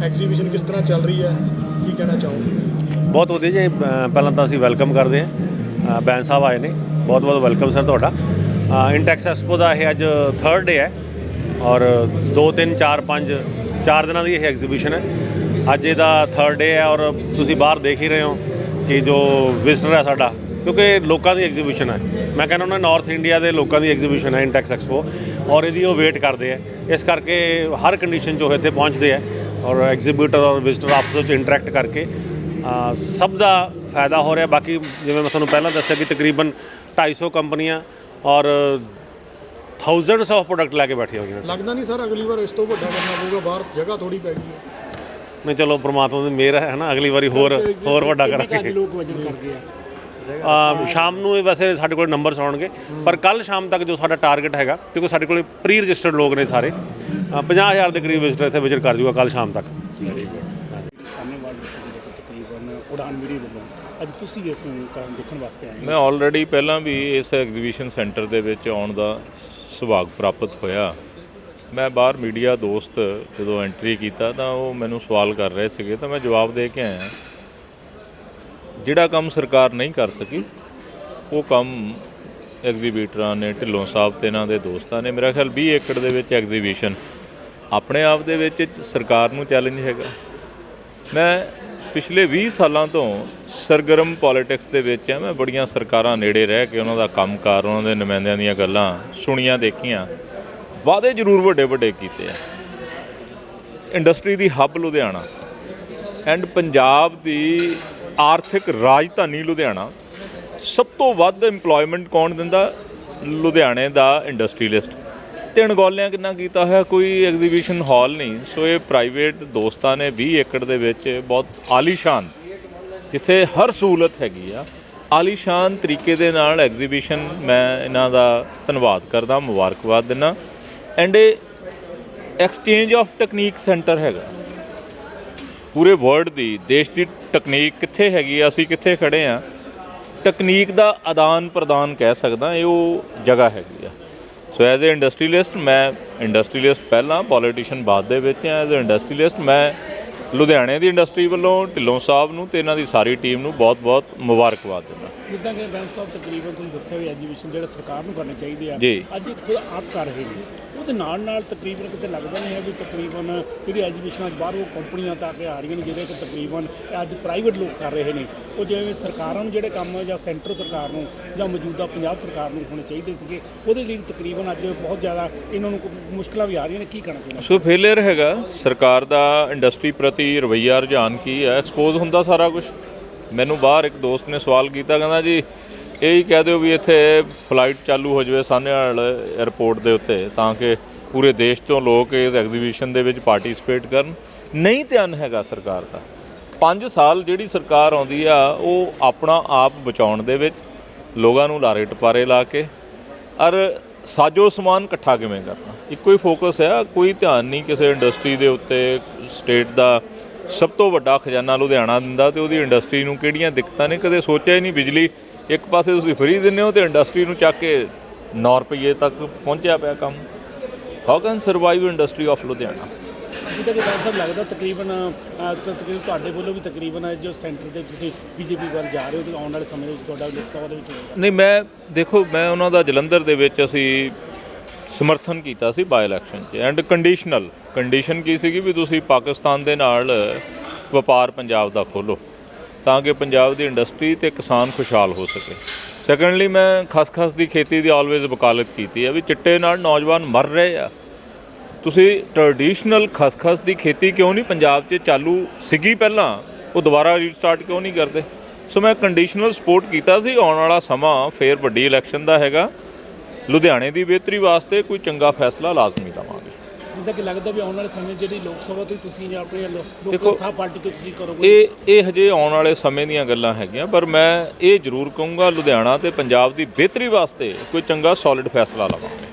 ਤਰ੍ਹਾਂ ਚੱਲ ਰਹੀ ਹੈ? ਕੀ ਕਹਿਣਾ ਚਾਹੋਗੇ? ਬਹੁਤ ਵਧੀਆ ਜੀ ਪਹਿਲਾਂ ਤਾਂ ਅਸੀਂ ਵੈਲਕਮ ਕਰਦੇ ਹਾਂ। ਅ, ਬੈਨ ਸਾਹਿਬ ਆਏ ਨੇ। ਬਹੁਤ ਬਹੁਤ ਵੈਲਕਮ ਸਰ ਤੁਹਾਡਾ। ਇੰਟੈਕਸ ਐਕਸਪੋ ਦਾ ਇਹ ਅੱਜ ਥਰਡ ਡੇ ਹੈ ਔਰ 2 3 4 5 ਚਾਰ ਦਿਨਾਂ ਦੀ ਇਹ ਐਗਜ਼ੀਬਿਸ਼ਨ ਹੈ। ਅੱਜ ਇਹਦਾ ਥਰਡ ਡੇ ਹੈ ਔਰ ਤੁਸੀਂ ਬਾਹਰ ਦੇਖ ਹੀ ਰਹੇ ਹੋ ਕਿ ਜੋ ਵਿਜ਼ਟਰ ਹੈ ਸਾਡਾ ਕਿਉਂਕਿ ਲੋਕਾਂ ਦੀ ਐਗਜ਼ੀਬਿਸ਼ਨ ਹੈ। ਮੈਂ ਕਹਿੰਦਾ ਉਹਨਾਂ ਨਾਰਥ ਇੰਡੀਆ ਦੇ ਲੋਕਾਂ ਦੀ ਐਗਜ਼ੀਬਿਸ਼ਨ ਹੈ ਇੰਟੈਕਸ ਐਕਸਪੋ ਔਰ ਇਹਦੀ ਉਹ ਵੇਟ ਕਰਦੇ ਆ ਇਸ ਕਰਕੇ ਹਰ ਕੰਡੀਸ਼ਨ 'ਚ ਉਹ ਇੱਥੇ ਪਹੁੰਚਦੇ ਆ ਔਰ ਐਗਜ਼ੀਬਿਟਰ ਔਰ ਵਿਜ਼ਟਰ ਆਪਸ ਵਿੱਚ ਇੰਟਰੈਕਟ ਕਰਕੇ ਸਭ ਦਾ ਫਾਇਦਾ ਹੋ ਰਿਹਾ। ਬਾਕੀ ਜਿਵੇਂ ਮੈਂ ਤੁਹਾਨੂੰ ਪਹਿਲਾਂ ਦੱਸਿਆ ਕਿ ਤਕਰੀਬਨ 250 ਕੰਪਨੀਆਂ ਔਰ ਥਾਊਜ਼ੈਂਡਸ ਆਫ ਪ੍ਰੋਡਕਟ ਲੈ ਕੇ ਬੈਠੀਆਂ ਹੋਈਆਂ। ਲੱਗਦਾ ਨਹੀਂ ਸਰ ਅਗਲੀ ਵਾਰ ਇਸ ਤੋਂ ਵੱਡਾ ਕਰਨਾ ਪਊਗਾ ਬਾਹਰ ਜਗ੍ਹਾ ਥੋੜੀ ਪੈ ਗਈ ਹੈ। ਨਹੀਂ ਚਲੋ ਪ੍ਰਮਾਤਮਾ ਦੀ ਮਿਹਰ ਹੈ ਨਾ ਅਗਲੀ ਵਾਰੀ ਹੋਰ ਹੋਰ ਵੱਡਾ ਕਰਾਂਗੇ। ਲੋਕ ਵਜਨ ਕਰਦੇ ਆ? ਸ਼ਾਮ ਨੂੰ ਇਹ ਵੈਸੇ ਸਾਡੇ ਕੋਲ ਨੰਬਰਸ ਆਉਣਗੇ ਪਰ ਕੱਲ ਸ਼ਾਮ ਤੱਕ ਜੋ ਸਾਡਾ ਟਾਰਗੇਟ ਹੈਗਾ ਕਿਉਂਕਿ ਸਾਡੇ ਕੋਲ ਪ੍ਰੀ ਰਜਿਸਟਰਡ ਲੋਕ ਨੇ ਸਾਰੇ। ਅ, 50000 ਦੇ ਕਰੀਬ ਵਿਜ਼ਟਰ ਇੱਥੇ ਵਿਜ਼ਿਟ ਕਰ ਜੂਗਾ ਕੱਲ ਸ਼ਾਮ ਤੱਕ। ਸਾਹਮਣੇ ਵਾਲ ਤਕਰੀਬਨ ਉਡਾਨ ਮੀਰੀ ਵੱਲੋਂ ਅੱਜ ਤੁਸੀਂ ਵੀ ਇਸ ਨੂੰ ਕਾਰਨ ਦੇਖਣ ਵਾਸਤੇ ਆਏ ਹੋ ਮੈਂ ਆਲਰੇਡੀ ਪਹਿਲਾਂ ਵੀ ਇਸ ਐਗਜ਼ੀਬਿਸ਼ਨ ਸੈਂਟਰ ਦੇ ਵਿੱਚ ਆਉਣ ਦਾ ਸੁਭਾਗ ਪ੍ਰਾਪਤ ਹੋਇਆ। ਮੈਂ ਬਾਹਰ ਮੀਡੀਆ ਦੋਸਤ ਜਦੋਂ ਐਂਟਰੀ ਕੀਤਾ ਤਾਂ ਉਹ ਮੈਨੂੰ ਸਵਾਲ ਕਰ ਰਹੇ ਸੀਗੇ ਤਾਂ ਮੈਂ ਜਵਾਬ ਦੇ ਕੇ ਆਇਆ। ਜਿਹੜਾ ਕੰਮ ਸਰਕਾਰ ਨਹੀਂ ਕਰ ਸਕੀ ਉਹ ਕੰਮ ਐਗਜ਼ੀਬਿਟਰਾਂ ਨੇ, ਢਿੱਲੋਂ ਸਾਹਿਬ ਤੇ ਇਹਨਾਂ ਦੇ ਦੋਸਤਾਂ ਨੇ, ਮੇਰਾ ਖਿਆਲ 20 ਏਕੜ ਦੇ ਵਿੱਚ ਐਗਜ਼ੀਬਿਸ਼ਨ। ਆਪਣੇ ਆਪ ਦੇ ਵਿੱਚ ਸਰਕਾਰ ਨੂੰ ਚੈਲੰਜ ਹੈਗਾ। ਮੈਂ ਪਿਛਲੇ 20 ਸਾਲਾਂ ਤੋਂ ਸਰਗਰਮ ਪੋਲਿਟਿਕਸ ਦੇ ਵਿੱਚ ਆ, ਮੈਂ ਬੜੀਆਂ ਸਰਕਾਰਾਂ ਨੇੜੇ ਰਹਿ ਕੇ ਉਹਨਾਂ ਦਾ ਕੰਮਕਾਰ, ਉਹਨਾਂ ਦੇ ਨੁਮਾਇੰਦਿਆਂ ਦੀਆਂ ਗੱਲਾਂ ਸੁਣੀਆਂ, ਦੇਖੀਆਂ। ਵਾਅਦੇ ਜ਼ਰੂਰ ਵੱਡੇ ਵੱਡੇ ਕੀਤੇ ਆ। ਇੰਡਸਟਰੀ ਦੀ ਹੱਬ ਲੁਧਿਆਣਾ। ਐਂਡ ਪੰਜਾਬ ਦੀ ਆਰਥਿਕ ਰਾਜਧਾਨੀ ਲੁਧਿਆਣਾ। ਸਭ ਤੋਂ ਵੱਧ EMPLOYMENT ਕੌਣ ਦਿੰਦਾ? ਲੁਧਿਆਣੇ ਦਾ ਇੰਡਸਟਰੀਲਿਸਟ ਤੇ ਅਣਗੌਲਿਆਂ ਕਿੰਨਾ ਕੀਤਾ ਹੋਇਆ? ਕੋਈ ਐਗਜ਼ੀਬਿਸ਼ਨ ਹਾਲ ਨਹੀਂ। ਸੋ ਇਹ ਪ੍ਰਾਈਵੇਟ ਦੋਸਤਾਂ ਨੇ 20 ਏਕੜ ਦੇ ਵਿੱਚ ਬਹੁਤ ਆਲੀਸ਼ਾਨ, ਜਿੱਥੇ ਹਰ ਸਹੂਲਤ ਹੈਗੀ ਆ। ਆਲੀਸ਼ਾਨ ਤਰੀਕੇ ਦੇ ਨਾਲ ਐਗਜ਼ੀਬਿਸ਼ਨ ਮੈਂ ਇਹਨਾਂ ਦਾ ਧੰਨਵਾਦ ਕਰਦਾ, ਮੁਬਾਰਕਬਾਦ ਦਿੰਦਾ। ਐਂਡ ਇਹ ਐਕਸਚੇਂਜ ਆਫ ਟੈਕਨੀਕ ਸੈਂਟਰ ਹੈਗਾ। ਪੂਰੇ ਵਰਲਡ ਦੀ, ਦੇਸ਼ ਦੀ ਟੈਕਨੀਕ ਕਿੱਥੇ ਹੈਗੀ ਆ, ਅਸੀਂ ਕਿੱਥੇ ਖੜੇ ਆ। ਟੈਕਨੀਕ ਦਾ ਆਦਾਨ ਪ੍ਰਦਾਨ ਕਹਿ ਸਕਦਾ ਇਹ ਉਹ ਜਗ੍ਹਾ ਹੈਗੀ ਆ। ਸੋ ਐਜ਼ ਅ ਇੰਡਸਟਰੀਲਿਸਟ ਮੈਂ ਇੰਡਸਟਰੀਲਿਸਟ ਪਹਿਲਾਂ ਪੋਲੀਟੀਸ਼ੀਅਨ ਬਾਅਦ ਦੇ ਵਿੱਚ ਐਜ਼ ਅ ਇੰਡਸਟਰੀਲਿਸਟ ਮੈਂ ਲੁਧਿਆਣੇ ਦੀ ਇੰਡਸਟਰੀ ਵੱਲੋਂ ਢਿੱਲੋਂ ਸਾਹਿਬ ਨੂੰ ਤੇ ਇਹਨਾਂ ਦੀ ਸਾਰੀ ਟੀਮ ਨੂੰ ਬਹੁਤ-ਬਹੁਤ ਮੁਬਾਰਕਬਾਦ ਦਿੰਦਾ। ਜਿੱਦਾਂ ਕਿ ਬੈਂਸ ਸਾਹਿਬ ਤਕਰੀਬਨ ਤੁਸੀਂ ਦੱਸਿਆ ਵੀ ਐਜੂਕੇਸ਼ਨ ਜਿਹੜਾ ਸਰਕਾਰ ਨੂੰ ਕਰਨੇ ਚਾਹੀਦੇ ਆ। ਅੱਜ ਖੁਦ ਆਪ ਕਰ ਰਹੇ ਨੇ। ਉਹਦੇ ਨਾਲ ਨਾਲ ਤਕਰੀਬਨ ਕਿਤੇ ਲੱਗਦਾ ਨਹੀਂ ਹੈ ਵੀ ਤਕਰੀਬਨ ਜਿਹੜੀ ਐਜੂਕੇਸ਼ਨ ਅੱਜ ਬਾਹਰੋਂ ਕੰਪਨੀਆਂ ਤਾਂ ਤੱਕ ਆ ਰਹੀਆਂ ਨੇ, ਜਿਹਦੇ ਕਿ ਤਕਰੀਬਨ ਅੱਜ ਪ੍ਰਾਈਵੇਟ ਲੋਕ ਕਰ ਰਹੇ ਨੇ। ਉਹ ਜਿਵੇਂ ਸਰਕਾਰਾਂ ਨੂੰ ਜਿਹੜੇ ਕੰਮ ਜਾਂ ਸੈਂਟਰ ਸਰਕਾਰ ਨੂੰ ਜਾਂ ਮੌਜੂਦਾ ਪੰਜਾਬ ਸਰਕਾਰ ਨੂੰ ਹੋਣੇ ਚਾਹੀਦੇ ਸੀਗੇ, ਉਹਦੇ ਲਈ ਤਕਰੀਬਨ ਅੱਜ ਬਹੁਤ ਜ਼ਿਆਦਾ ਇਹਨਾਂ ਨੂੰ ਕੋਈ ਮੁਸ਼ਕਲਾਂ ਵੀ ਆ ਰਹੀਆਂ ਨੇ। ਕੀ ਕਰਨਾ ਚਾਹੀਦਾ ਸੋ ਫੇਲਿਅਰ ਹੈਗਾ। ਸਰਕਾਰ ਦਾ ਇੰਡਸਟਰੀ ਪ੍ਰਤੀ ਰਵੱਈਆ ਰੁਝਾਨ ਕੀ ਹੈ? ਐਕਸਪੋਜ਼ ਹੁੰਦਾ ਸਾਰਾ ਕੁਝ ਮੈਨੂੰ ਬਾਹਰ ਇੱਕ ਦੋਸਤ ਨੇ ਸਵਾਲ ਕੀਤਾ, ਕਹਿੰਦਾ ਜੀ ਇਹ ਹੀ ਕਹਿ ਦਿਓ ਵੀ ਇੱਥੇ ਫਲਾਈਟ ਚਾਲੂ ਹੋ ਜਾਵੇ ਸਾਨੇਵਾਲ 에ਅਰਪੋਰਟ ਦੇ ਉੱਤੇ, ਤਾਂ ਕਿ ਪੂਰੇ ਦੇਸ਼ ਤੋਂ ਲੋਕ ਇਸ ਐਗਜ਼ੀਬਿਸ਼ਨ ਦੇ ਵਿੱਚ ਪਾਰਟਿਸਿਪੇਟ ਕਰਨ। ਨਹੀਂ ਧਿਆਨ ਹੈਗਾ ਸਰਕਾਰ ਦਾ। 5 ਸਾਲ ਜਿਹੜੀ ਸਰਕਾਰ ਆਉਂਦੀ ਆ, ਉਹ ਆਪਣਾ ਆਪ ਬਚਾਉਣ ਦੇ ਵਿੱਚ ਲੋਕਾਂ ਨੂੰ ਲਾਰੇ ਟਪਾਰੇ ਲਾ ਕੇ, ਔਰ ਸਾਜੋ ਸਮਾਨ ਇਕੱਠਾ ਕਿਵੇਂ ਕਰਨਾ? ਇੱਕੋ ਹੀ ਫੋਕਸ ਹੈ ਕੋਈ ਧਿਆਨ ਨਹੀਂ ਕਿਸੇ ਇੰਡਸਟਰੀ ਦੇ ਉੱਤੇ ਸਟੇਟ ਦਾ ਸਭ ਤੋਂ ਵੱਡਾ ਖਜ਼ਾਨਾ ਲੁਧਿਆਣਾ ਦਿੰਦਾ ਤੇ ਉਹਦੀ ਇੰਡਸਟਰੀ ਨੂੰ ਕਿਹੜੀਆਂ ਦਿੱਕਤਾਂ ਨੇ? ਕਦੇ ਸੋਚਿਆ ਹੀ ਨਹੀਂ ਬਿਜਲੀ। ਇੱਕ ਪਾਸੇ ਤੁਸੀਂ ਫ੍ਰੀ ਦਿੰਦੇ ਹੋ ਤੇ ਇੰਡਸਟਰੀ ਨੂੰ ਚੱਕ ਕੇ 9 ਰੁਪਏ ਤੱਕ ਪਹੁੰਚਿਆ ਪਿਆ ਕੰਮ। How can survive industry of Ludhiana? ਜਿੱਦਾਂ ਕਿ ਬੈਂਸ ਸਾਹਿਬ ਲੱਗਦਾ ਤਕਰੀਬਨ ਅਹ, ਤ- ਤਕਰੀਬਨ ਤੁਹਾਡੇ ਵੱਲੋਂ ਵੀ ਤਕਰੀਬਨ ਜੋ ਸੈਂਟਰ ਦੇ ਤੁਸੀਂ ਬੀਜੇਪੀ ਵੱਲ ਜਾ ਰਹੇ ਹੋ ਤੇ ਆਉਣ ਵਾਲੇ ਸਮੇਂ ਦੇ ਵਿੱਚ ਤੁਹਾਡਾ ਲੋਕ ਸਭਾ ਦੇ ਵਿੱਚ ਹੋਏਗਾ। ਨਹੀਂ ਮੈਂ ਦੇਖੋ ਮੈਂ ਉਹਨਾਂ ਦਾ ਜਲੰਧਰ ਦੇ ਵਿੱਚ ਅਸੀਂ ਸਮਰਥਨ ਕੀਤਾ ਸੀ ਬਾਈ ਇਲੈਕਸ਼ਨ 'ਚ। ਐਂਡ ਕੰਡੀਸ਼ਨਲ ਕੰਡੀਸ਼ਨ ਕੀ ਸੀਗੀ ਵੀ ਤੁਸੀਂ ਪਾਕਿਸਤਾਨ ਦੇ ਨਾਲ ਵਪਾਰ ਪੰਜਾਬ ਦਾ ਖੋਲੋ ਤਾਂ ਕਿ ਪੰਜਾਬ ਦੀ ਇੰਡਸਟਰੀ ਤੇ ਕਿਸਾਨ ਖੁਸ਼ਹਾਲ ਹੋ ਸਕੇ। ਸੈਕੰਡਲੀ ਮੈਂ ਖਸਖਸ ਦੀ ਖੇਤੀ ਦੀ ਆਲਵੇਜ਼ ਵਕਾਲਤ ਕੀਤੀ ਹੈ ਵੀ ਚਿੱਟੇ ਨਾਲ ਨੌਜਵਾਨ ਮਰ ਰਹੇ ਆ। ਤੁਸੀਂ ਟ੍ਰੈਡੀਸ਼ਨਲ ਖਸਖਸ ਦੀ ਖੇਤੀ ਕਿਉਂ ਨਹੀਂ ਪੰਜਾਬ 'ਚ ਚਾਲੂ ਸੀਗੀ ਪਹਿਲਾਂ? ਉਹ ਦੁਬਾਰਾ ਰੀਸਟਾਰਟ ਕਿਉਂ ਨਹੀਂ ਕਰਦੇ? ਸੋ ਮੈਂ ਕੰਡੀਸ਼ਨਲ ਸਪੋਰਟ ਕੀਤਾ ਸੀ, ਆਉਣ ਵਾਲਾ ਸਮਾਂ ਫੇਰ ਵੱਡੀ ਇਲੈਕਸ਼ਨ ਦਾ ਹੈਗਾ। ਲੁਧਿਆਣੇ ਦੀ ਬਿਹਤਰੀ ਵਾਸਤੇ ਕੋਈ ਚੰਗਾ ਫੈਸਲਾ ਲਾਜ਼ਮੀ ਲਵਾਂਗੇ। ਜਿੱਦਾਂ ਕਿ ਲੱਗਦਾ ਵੀ ਆਉਣ ਵਾਲੇ ਸਮੇਂ 'ਚ ਜਿਹੜੀ ਲੋਕ ਸਭਾ ਤੋਂ ਤੁਸੀਂ ਜਾਂ ਆਪਣੇ ਲੋ- ਦੇਖੋ, ਲੋਕ ਸਾਹ ਪਾਰਟੀ ਤੋਂ ਤੁਸੀਂ ਕਰੋਗੇ। ਇਹ ਇਹ ਹਜੇ ਆਉਣ ਵਾਲੇ ਸਮੇਂ ਦੀਆਂ ਗੱਲਾਂ ਹੈਗੀਆਂ ਪਰ ਮੈਂ ਇਹ ਜ਼ਰੂਰ ਕਹੂੰਗਾ ਲੁਧਿਆਣਾ ਤੇ ਪੰਜਾਬ ਦੀ ਬਿਹਤਰੀ ਵਾਸਤੇ ਕੋਈ ਚੰਗਾ ਸੋਲਿਡ ਫੈਸਲਾ ਲਵਾਂਗੇ।